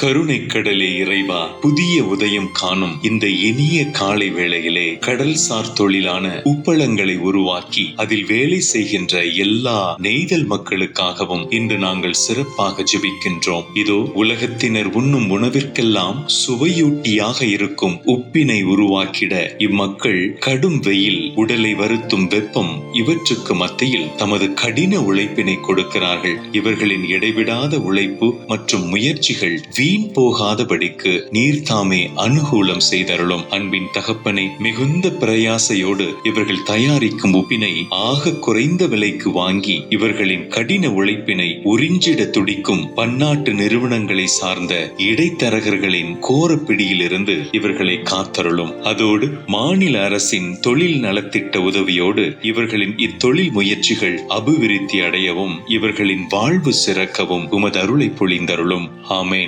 கருணை கடலே இறைவா புதிய உதயம் காணும் இந்த இனிய காலை வேளையிலே கடல்சார் தொழிலான உப்பளங்களை உருவாக்கி அதில் வேலை செய்கின்ற எல்லா நெய்தல் மக்களுக்காகவும் இன்று நாங்கள் சிறப்பாக ஜெபிக்கின்றோம். இதோ உலகத்தினர் உண்ணும் உணவிற்கெல்லாம் சுவையூட்டியாக இருக்கும் உப்பினை உருவாக்கிட இம்மக்கள் கடும் வெயில் உடலை வருத்தும் வெப்பம் இவற்றுக்கு மத்தியில் தமது கடின உழைப்பினை கொடுக்கிறார்கள். இவர்களின் இடைவிடாத உழைப்பு மற்றும் முயற்சிகள் வீண் போகாதபடிக்கு நீர்தாமே அனுகூலம் செய்தருளும் அன்பின் தகப்பனை மிகுந்த பிரயாசையோடு இவர்கள் தயாரிக்கும் உப்பினை ஆக குறைந்த விலைக்கு வாங்கி இவர்களின் கடின உழைப்பினை உறிஞ்சிட துடிக்கும் பன்னாட்டு நிறுவனங்களை சார்ந்த இடைத்தரகர்களின் கோர பிடியிலிருந்து இவர்களை காத்தருளும். அதோடு மாநில அரசின் தொழில் நலத்திட்ட உதவியோடு இவர்களின் இத்தொழில் முயற்சிகள் அபிவிருத்தி அடையவும் இவர்களின் வாழ்வு சிறக்கவும் உமது அருளை பொழிந்தருளும். ஆமேன்.